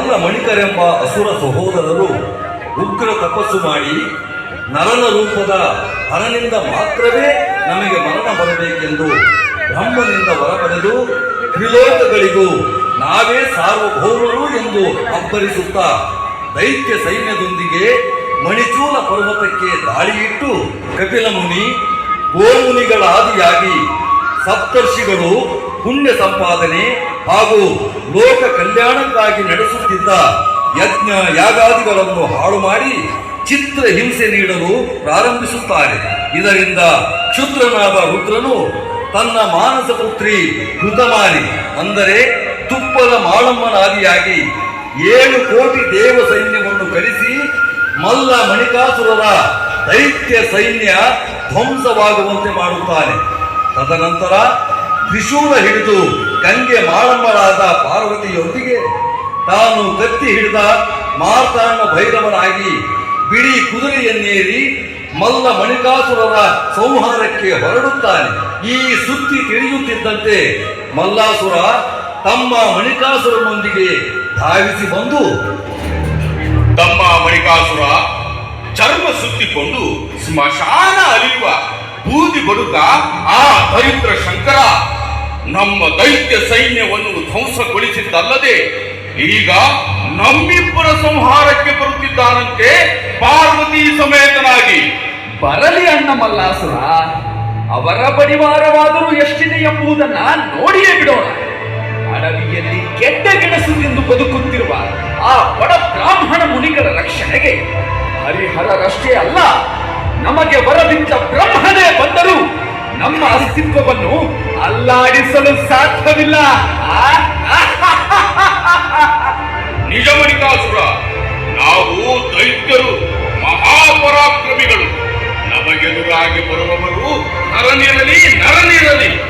ಮಲ್ಲ ಮಣಿಕರೆಂಬ ಅಸುರ ಸಹೋದರರು ಉಗ್ರ ತಪಸ್ಸು ಮಾಡಿ ನರನ ರೂಪದ ಹರನಿಂದ ಮಾತ್ರವೇ ನಮಗೆ ಮರಣ ಬರಬೇಕೆಂದು ಬ್ರಹ್ಮನಿಂದ ವರ ಪಡೆದು ತ್ರಿಲೋಕಗಳಿಗೂ ನಾವೇ ಸಾರ್ವಭೌಮರು ಎಂದು ಅಬ್ಬರಿಸುತ್ತಾ ದೈತ್ಯ ಸೈನ್ಯದೊಂದಿಗೆ ಮಣಿಚೂಲ ಪರ್ವತಕ್ಕೆ ದಾಳಿಯಿಟ್ಟು ಕಪಿಲ ಮುನಿ ಗೋಮುನಿಗಳ ಆದಿಯಾಗಿ ಸಪ್ತರ್ಷಿಗಳು ಪುಣ್ಯ ಸಂಪಾದನೆ ಹಾಗೂ ಲೋಕ ಕಲ್ಯಾಣಕ್ಕಾಗಿ ನಡೆಸುತ್ತಿದ್ದ ಯಜ್ಞ ಯಾಗಾದಿಗಳನ್ನು ಹಾಳು ಮಾಡಿ ಚಿತ್ರ ಹಿಂಸೆ ನೀಡಲು ಪ್ರಾರಂಭಿಸುತ್ತಾರೆ. ಇದರಿಂದ ಕ್ಷುದ್ರನಾದ ರುದ್ರನು ತನ್ನ ಮಾನಸ ಪುತ್ರಿ ಋತಮಾರಿ ಅಂದರೆ ತುಪ್ಪದ ಮಾಳಮ್ಮನಾದಿಯಾಗಿ ಏಳು ಕೋಟಿ ದೇವ ಸೈನ್ಯವನ್ನು ಕಳಿಸಿ ಮಲ್ಲ ಮಣಿಕಾಸುರರ ದೈತ್ಯ ಸೈನ್ಯ ಧ್ವಂಸವಾಗುವಂತೆ ಮಾಡುತ್ತಾನೆ ತದನಂತರ ತ್ರಿಶೂಲ ಹಿಡಿದು ಗಂಗೆ ಮಾಳಮ್ಮಳಾದ ಪಾರ್ವತಿಯೊಂದಿಗೆ ತಾನು ಕತ್ತಿ ಹಿಡಿದ ಮಾರ್ತಾಂಡ ಭೈರವನಾಗಿ ಬಿಳಿ ಕುದುರೆಯನ್ನೇರಿ ಮಲ್ಲ ಮಣಿಕಾಸುರರ ಸಂಹಾರಕ್ಕೆ ಹೊರಡುತ್ತಾನೆ. ಈ ಸುದ್ದಿ ತಿಳಿಯುತ್ತಿದ್ದಂತೆ ಮಲ್ಲಾಸುರ ತಮ್ಮ ಮಣಿಕಾಸುರನೊಂದಿಗೆ ಧಾವಿಸಿ ಬಂದು ತಮ್ಮ ಮಣಿಕಾಸುರ ಚರ್ಮ ಸುತ್ತಿಕೊಂಡು ಸ್ಮಶಾನ ಅರಿಯುವ ಬೂದಿ ಬಡುಕ ಆ ಪವಿತ್ರ ಶಂಕರ ನಮ್ಮ ದೈತ್ಯ ಸೈನ್ಯವನ್ನು ಧ್ವಂಸಗೊಳಿಸಿದ್ದಲ್ಲದೆ ಈಗ ನಮ್ಮಿಬ್ಬರ ಸಂಹಾರಕ್ಕೆ ಬರುತ್ತಿದ್ದಾನಂತೆ ಪಾರ್ವತಿ ಸಮೇತನಾಗಿ. ಬರಲಿ ಅಣ್ಣ ಮಲ್ಲಾಸುರ, ಅವರ ಪರಿವಾರವಾದರೂ ಎಷ್ಟಿದೆ ಎಂಬುದನ್ನ ನೋಡಿಯೇ ಬಿಡೋಣ. ಅಡವಿಯಲ್ಲಿ ಕೆಟ್ಟ ಗೆಣಸು ಎಂದು ಬದುಕುತ್ತಿರುವ ಆ ಬಡ ಬ್ರಾಹ್ಮಣ ಮುನಿಗಳ ರಕ್ಷಣೆಗೆ ಹರಿಹರರಷ್ಟೇ ಅಲ್ಲ, ನಮಗೆ ಬರದಿದ್ದ ಬ್ರಹ್ಮನೇ ಬಂದರೂ ನಮ್ಮ ಅಸ್ತಿತ್ವವನ್ನು ಅಲ್ಲಾಡಿಸಲು ಸಾಧ್ಯವಿಲ್ಲ. ಆ? ನಿಜ ಮಣಿಕಾಸುರ ನಾವು ದೈತ್ಯರು, ಮಹಾಪರಾಕ್ರಮಿಗಳು. ನಮಗೆದುರಾಗಿ ಬರುವವರು ನರನಿರಲಿ ನರನಿರಲಿ.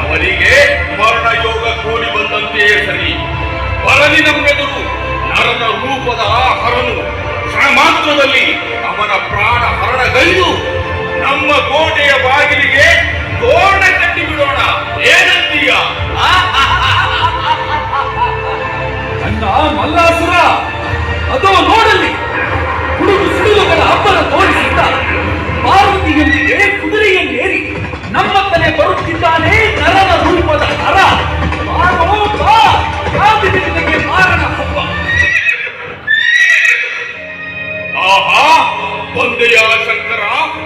ಅವರಿಗೆ ಮರಣ ಯೋಗ ಬಂದಂತೆಯೇ ಸರಿ. ಬರಲಿ ನಮ್ಮೆದುರು ನರನ ರೂಪದ ಹರನು ಕ್ಷಣ ಮಾತ್ರದಲ್ಲಿ ಅವನ ಪ್ರಾಣ ಹರಣಗೈದು ನಮ್ಮ ಕೋಟೆಯ ಬಾಗಿಲಿಗೆ ತೋರಣ ಕಟ್ಟಿ ಬಿಡೋಣ. ಏನಂತೀಯ? ಅಣ್ಣ ಮಲ್ಲಾಸುರ ಅದು ನೋಡಲಿ. ಹುಡುಗ ಸುಡುವುಗಳ ಅಬ್ಬರ ತೋರಿಸಿದ್ದ. ಪಾರ್ವತಿಯೊಂದಿಗೆ ಕುದುರೆಯನ್ನೇರಿ ನಮ್ಮ ತಲೆ ಬರುತ್ತಿದ್ದಾನೆ ನರನ ರೂಪದ ನರ. ನಿನಗೆ ಹಬ್ಬ. ಆಹಾ ಬಂದೆಯ ಶಂಕರ?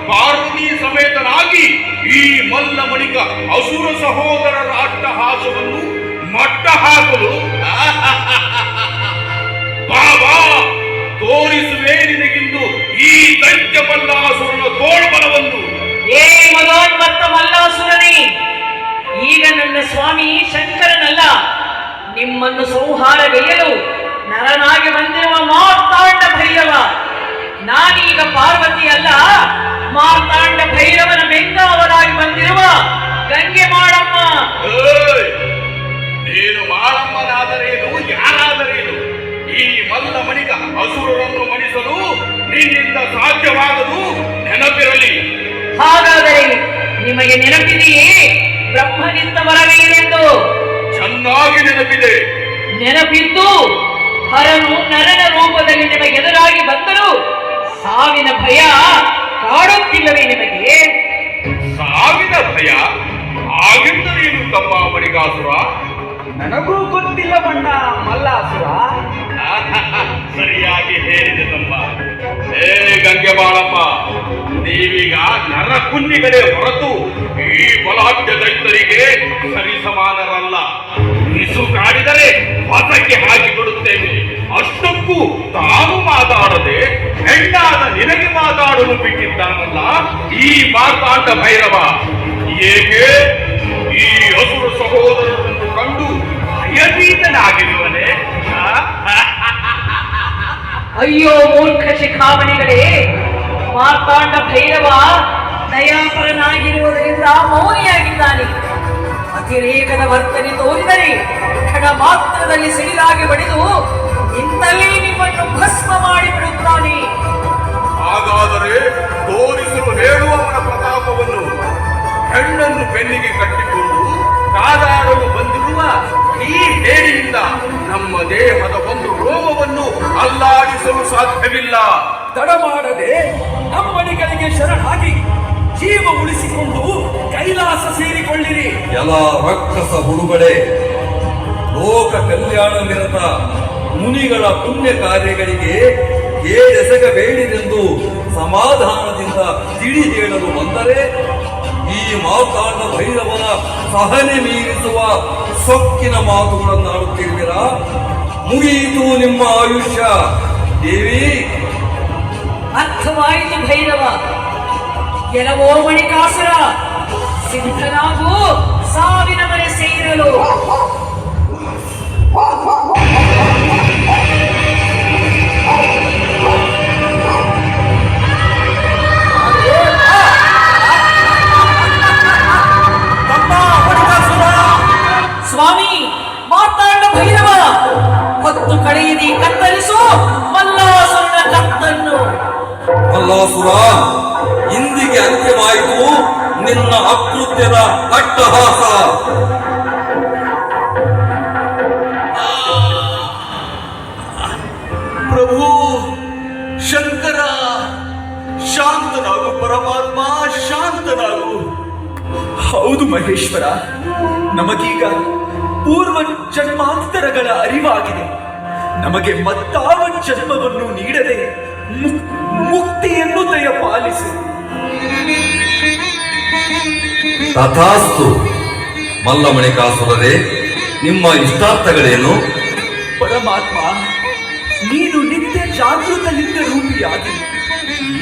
ಪಾರ್ವತಿ ಸಮೇತನಾಗಿ. ಈ ಮಲ್ಲ ಮಣಿಕ ಅಸುರ ಸಹೋದರರ ಅಟ್ಟಹಾಸವನ್ನು ಮಟ್ಟ ಹಾಕಲು ಬಾಬಾ, ತೋರಿಸುವೆ ನಿನಗಿಂದು ಈ ದೈತ್ಯ ಮಲ್ಲಾಸುರನ ತೋಳ್ಬಲವನ್ನು ಏ ಮನೋನ್ಮತ್ತ ಮಲ್ಲಾಸುರನೇ, ಈಗ ನನ್ನ ಸ್ವಾಮಿ ಶಂಕರನಲ್ಲ, ನಿಮ್ಮನ್ನು ಸಂಹಾರಗೈಯಲು ನರನಾಗಿ ಬಂದಿರುವ ಮಾತಾಂಡ ಭೈರವ ನಾನೀಗ ಪಾರ್ವತಿ ಅಲ್ಲ ಮಾರ್ತಾಂಡ ಭೈರವನ ಬೆಂಗಾವರಾಗಿ ಬಂದಿರುವ ಗಂಗೆ ಮಾಡಮ್ಮ! ನೀನು ಮಾಳಮ್ಮನಾದರೇನು ಯಾರಾದರೇನು ಈ ಮಲ್ಲ ಮಣಿಗ ಅಸುರರನ್ನು ಮಣಿಸಲು ನಿನ್ನಿಂದ ಸಾಧ್ಯವಾಗದು ನೆನಪಿರಲಿ. ಹಾಗಾದರೆ ನಿಮಗೆ ನೆನಪಿದೆಯೇ ಬ್ರಹ್ಮನಿಂದ ಬರಬೇಕೆಂದು ಚೆನ್ನಾಗಿ ನೆನಪಿದೆ. ನೆನಪಿದ್ದು ಹರನು ನರನ ರೂಪದಲ್ಲಿ ನಿಮಗೆ ಎದುರಾಗಿ ಬಂದರು ಸಾವಿನ ಭಯ ಕಾಡುತ್ತಿಲ್ಲವೇ ನಿಮಗೆ ಸಾವಿನ ಭಯ ಆಗಿದ್ದರೇನು ತಮ್ಮ ಮಣಿಗಾಸುರ? ನನಗೂ ಗೊತ್ತಿಲ್ಲ ಬಣ್ಣ ಮಲ್ಲಾಸುರ. ಸರಿಯಾಗಿ ಹೇಳಿದೆ ತಮ್ಮ. ಏ ಗಂಗೆ ಬಾಳಪ್ಪ ನೀವೀಗ ನರ ಕುನ್ನಿಗಳೇ ಹೊರತು ಈ ಬಲಾಢ್ಯ ದೈತರಿಗೆ ಸರಿಸಮಾನರಲ್ಲ ಇಸು ಕಾಡಿದರೆ ಹೊಸಕ್ಕೆ ಹಾಕಿ ಕೊಡುತ್ತೇನೆ ಅಷ್ಟಕ್ಕೂ ತಾನು ಮಾತಾಡದೆ ಹೆಣ್ಣಾದ ನಿನಗೆ ಮಾತಾಡಲು ಬಿಟ್ಟಿದ್ದಾನಲ್ಲ? ಈ ಮಾತಾಂಡ ಭೈರವ, ಏಕೆ? ಈ ಹಸುರು ಸಹೋದರರನ್ನು ಕಂಡು ಭಯಭೀತನಾಗಿರುವನೆ. ಅಯ್ಯೋ ಮೂರ್ಖ ಶಿಖಾವಣಿಗಳೇ ಮಾರ್ತಾಂಡ ಭೈರವ ದಯಾಪರನಾಗಿರುವುದರಿಂದ ಮೌನಿಯಾಗಿದ್ದಾನೆ. ಅತಿರೇಕದ ವರ್ತನೆ ತೋರಿದರೆ ಕ್ಷಣ ಮಾತ್ರದಲ್ಲಿ ಸಿಡಿಲಾಗಿ ಬಡಿದು ಇಂತಲೇ ನಿಮ್ಮನ್ನು ಭಸ್ಮ ಮಾಡಿ ಮಾಡಿಬಿಡುತ್ತಾನೆ. ಹಾಗಾದರೆ ತೋರಿಸಲು ಹೇಳುವವನ ಪ್ರತಾಪವನ್ನು ಹೆಣ್ಣನ್ನು ಬೆನ್ನಿಗೆ ಕಟ್ಟಿಕೊಂಡು ಕಾದಾಡಲು ಬಂದಿರುವ ಈ ಹೇಳಿಯಿಂದ ನಮ್ಮ ದೇಹದ ಒಂದು ರೋಮವನ್ನು ಅಲ್ಲಾಡಿಸಲು ಸಾಧ್ಯವಿಲ್ಲ. ತಡ ಮಾಡದೆ ನಮ್ಮಡಿಗಳಿಗೆ ಶರಣಾಗಿ ಜೀವ ಉಳಿಸಿಕೊಂಡು ಕೈಲಾಸ ಸೇರಿಕೊಳ್ಳಿರಿ. ಎಲ್ಲ ರಕ್ಷಸ ಹುಡುಗಡೆ ಲೋಕ ಕಲ್ಯಾಣ ನಿರತ ಮುನಿಗಳ ಪುಣ್ಯ ಕಾರ್ಯಗಳಿಗೆ ಏಳೆಸಗಬೇಡಿರೆಂದು ಸಮಾಧಾನದಿಂದ ತಿಳಿ ಹೇಳಲು ಬಂದರೆ ಈ ಮಾತಾಡಿದ ಭೈರವನ ಸಹನೆ ಮೀರಿಸುವ ಸೊಕ್ಕಿನ ಮಾತುಗಳನ್ನು ಆಡುತ್ತಿರುವಿರಾ ಮುಗಿಯಿತು ನಿಮ್ಮ ಆಯುಷ್ಯ. ದೇವಿ. ಅರ್ಥವಾಯಿತು ಭೈರವ. ಕೆಲವೋ ಮಣಿಕಾಸುರ. ಕಳೆಯದಿ ಕತ್ತರಿಸು ಮಲ್ಲಾಸುರನ ಕತ್ತನ್ನು ಮಲ್ಲಾಸುರ ಇಂದಿಗೆ ಅಂತ್ಯವಾಯಿತು ನಿನ್ನ ಅಕೃತ್ಯದ ಅಟ್ಟಹಾಸ ಪ್ರಭು ಶಂಕರ ಶಾಂತನಾಗು ಪರಮಾತ್ಮ ಶಾಂತನಾಗು ಹೌದು ಮಹೇಶ್ವರ ನಮಗೀಗ ಪೂರ್ವ ಜನ್ಮಾಂತರಗಳ ಅರಿವಾಗಿದೆ. ನಮಗೆ ಮತ್ತಾವ ಜನ್ಮವನ್ನು ನೀಡದೆ ಮುಕ್- ಮುಕ್ತಿಯನ್ನು ದಯಪಾಲಿಸು ತಥಾಸ್ತು. ಮಲ್ಲಮಣಿಕಾಸುರರೇ ನಿಮ್ಮ ಇಷ್ಟಾರ್ಥಗಳೇನು? ಪರಮಾತ್ಮ ನೀನು ನಿತ್ಯ ಜಾಗೃತ ಲಿಂಗ ರೂಪಿಯಾಗಿ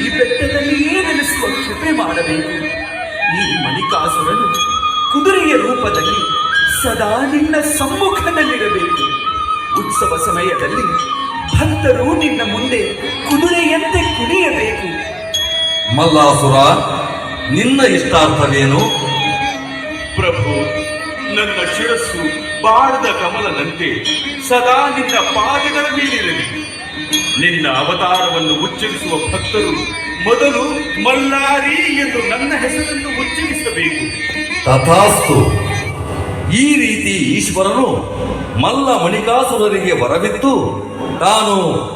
ಈ ಬೆಟ್ಟದಲ್ಲಿಯೇ ನೆಲೆಸುವ ಕೃಪೆ ಮಾಡಬೇಕು. ಈ ಮಣಿಕಾಸುರನು ಕುದುರೆಯ ರೂಪದಲ್ಲಿ ಸದಾ ನಿನ್ನ ಸಮ್ಮುಖದಲ್ಲಿರಬೇಕು. ಉತ್ಸವ ಸಮಯದಲ್ಲಿ ಭಕ್ತರು ನಿನ್ನ ಮುಂದೆ ಕುದುರೆಯಂತೆ ಕುಣಿಯಬೇಕು. ಮಲ್ಲಾಸುರ ನಿನ್ನ ಇಷ್ಟಾರ್ಥವೇನು? ಪ್ರಭು ನನ್ನ ಶಿರಸ್ಸು ಬಾಡದ ಕಮಲದಂತೆ ಸದಾ ನಿನ್ನ ಪಾದಗಳ ಮೇಲಿರಲಿ. ನಿನ್ನ ಅವತಾರವನ್ನು ಉಚ್ಚರಿಸುವ ಭಕ್ತರು ಮೊದಲು ಮಲ್ಲಾರಿ ಎಂದು ನನ್ನ ಹೆಸರನ್ನು ಉಚ್ಚರಿಸಬೇಕು. ತಥಾಸ್ತು. ಈ ರೀತಿ ಈಶ್ವರನು ಮಲ್ಲ ಮಣಿಕಾಸುರರಿಗೆ ವರವಿತ್ತು ತಾನು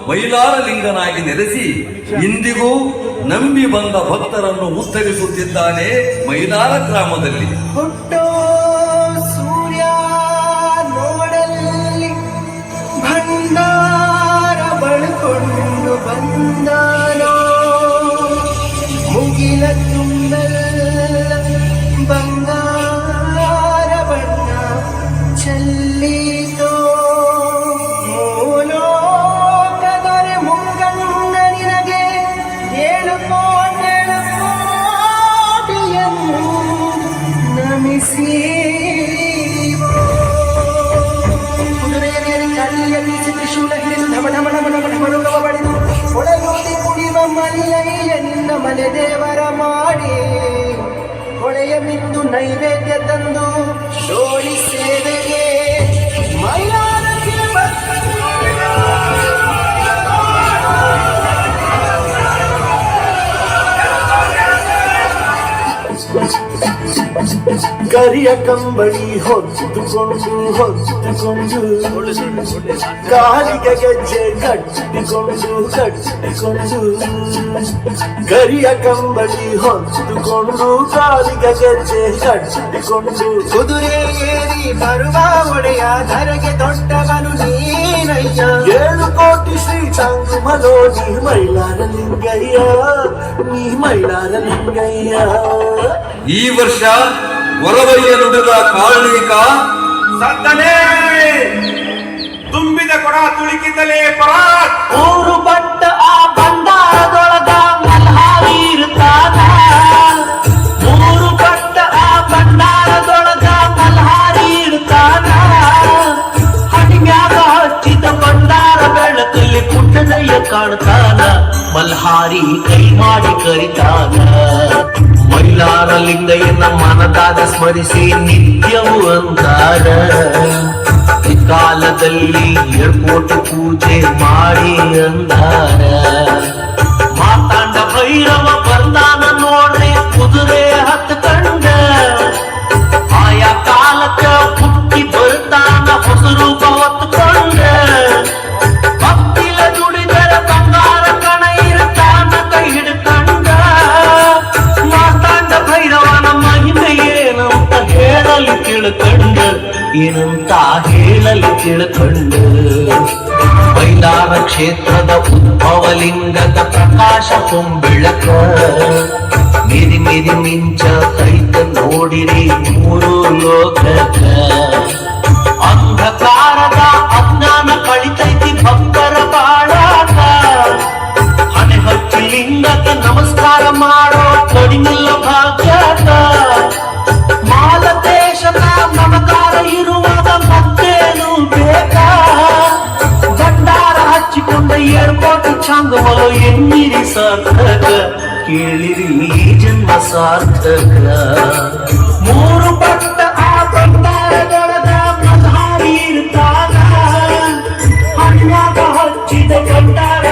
ಮೈಲಾರಲಿಂಗನಾಗಿ ನೆಲೆಸಿ ಇಂದಿಗೂ ನಂಬಿ ಬಂದ ಭಕ್ತರನ್ನು ಉತ್ತರಿಸುತ್ತಿದ್ದಾನೆ ಮೈಲಾರ ಗ್ರಾಮದಲ್ಲಿ. ಸೂರ್ಯ ಬಂದಾನೋ? ಮನೆ ದೇವರ ಮಾಡಿ ಹೊಳೆಯ ಬಿದ್ದು ನೈವೇದ್ಯ ತಂದು ಡೋಳಿ ಕರಿಯ ಕಂಬಳಿ ಹೊತ್ತುಕೊಂಡು ಹೊತ್ತುಕೊಂಡು ಕಾಲಿಗೆ ಗೆಜ್ಜೆ ಕಟ್ಟಿಕೊಂಡು ಕಟ್ಟಿಕೊಂಡು ಕರಿಯ ಕಂಬಳಿ ಹೊತ್ತುಕೊಂಡು ಕಾಲಿಗೆ ಗೆಜ್ಜೆ ಕಟ್ಟಿಕೊಂಡು ಕುದುರೆ ಏರಿ ಬರುವ ಒಡೆಯ ಧರೆಗೆ ದೊಡ್ಡವನು ನೀನಯ್ಯ ಏಳು ಕೋಟಿ ಶ್ರೀ ಚಾಂಗು ಮಲೋ ನೀ ಮೈಲಾರ ಲಿಂಗಯ್ಯ ನೀ ಮೈಲಾರ ಲಿಂಗಯ್ಯ ಈ ವರ್ಷ ಹೊರವಯ್ಯ ನುಡಿದ ಕಾರ್ಣಿಕ ಸತ್ತನೇ ತುಂಬಿದ ಕೊಡ ತುಳಿಕಿದಲೇ ಪರ ಊರು ಬಟ್ಟ ಆ ಬಂದಾರದೊಳಗ ಮಲ್ಹಾರಿ ಇರ್ತಾನ ಊರು ಬಟ್ಟ ಆ ಬಂಡಾರದೊಳಗ ಮಲ್ಹಾರಿ ಇರ್ತಾನ ಹಣಿಮ್ಯಾಗ ಹಚ್ಚಿದ ಬಂಡಾರ ಬೆಳಕಲ್ಲಿ ಪುಟ್ಟದಯ್ಯ ಕಾಣ್ತಾನ. ಮಲ್ಹಾರಿ ಕೈ ಮಾಡಿ ಕರಿತಾನ. ಲಿಂಗಯ್ಯನ ಮನದಾದ ಸ್ಮರಿಸಿ ನಿತ್ಯವು ಅಂತಾರ ಈ ಕಾಲದಲ್ಲಿ ಏಳ್ಕೋಟಿ ಪೂಜೆ ಮಾಡಿ ಅಂದಾರ ಮಾತಾಂಡ ಭೈರವ ಬರ್ತಾನ ನೋಡ್ರಿ ಕುದುರೆ ತಿಳ್ಕೊಂಡು ಮೈದಾನ ಕ್ಷೇತ್ರದ ಉದ್ಭವಲಿಂಗದ ಪ್ರಕಾಶ ತುಂಬೆಳಕ ಮಿದಿ ಮಿದಿ ಮಿಂಚ ಕೈತ ನೋಡಿರಿ ಮೂರು ಲೋಕಕ ಕೇಳಿರಿ ಈ ಜನ್ಮ ಸಾರ್ಥಕ.